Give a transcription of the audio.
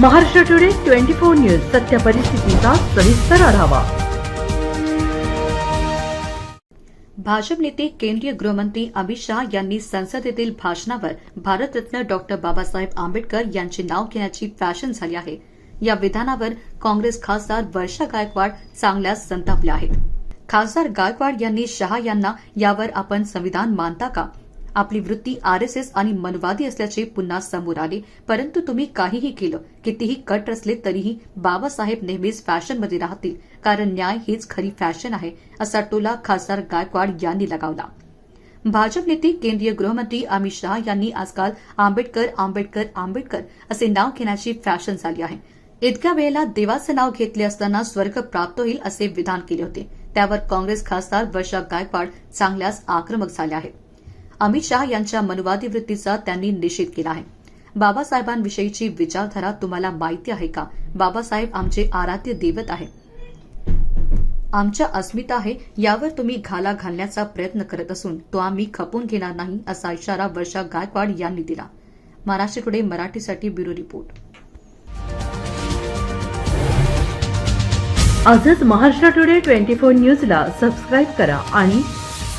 Maharashtra today twenty four news सत्य परिस्थितीचा सविस्तर आढावा. भाजप नेते केंद्रीय गृहमंत्री अमित शहा यांनी संसदेतील भाषणावर भारतरत्न डॉक्टर बाबासाहेब आंबेडकर यांचे नाव घेण्याची फॅशन झाली आहे. या विधानावर काँग्रेस खासदार वर्षा गायकवाड चांगल्याच संतापल्या आहेत. खासदार गायकवाड यांनी शहा यांना यावर आपण संविधान मानता का? आपली वृत्ती आरएसएस आणि मनवादी असल्याचे पुन्हा समोर आले. परंतु तुम्ही काहीही केलं कितीही कट असले तरीही बाबासाहेब नेहमीच फॅशनमध्ये राहतील. कारण न्याय हीच खरी फॅशन आहे असा टोला खासदार गायकवाड यांनी लगावला. भाजप नेते केंद्रीय गृहमंत्री अमित शहा यांनी आजकाल आंबेडकर आंबेडकर आंबेडकर असे नाव घेण्याची फॅशन झाली आहे. इतक्या वेळेला देवाचं नाव घेतले असताना स्वर्ग प्राप्त होईल असे विधान केले होते. त्यावर काँग्रेस खासदार वर्षा गायकवाड चांगल्याच आक्रमक झाले आहेत. अमित शहा यांच्या मनुवादी वृत्तीचा त्यांनी निषेध केला आहे. बाबासाहेबांविषयीची विचारधारा तुम्हाला माहिती आहे का? बाबासाहेब आमचे आराध्य दैवत आहे आमच्या अस्मिता आहे यावर तुम्ही घाला घालण्याचा प्रयत्न करत असून तो आम्ही खपून घेणार नाही असा इशारा वर्षा गायकवाड यांनी दिला. महाराष्ट्र टुडे मराठीसाठी ब्युरो रिपोर्ट. आजच महाराष्ट्र टुडे ट्वेंटी फोर न्यूजला सबस्क्राईब करा आणि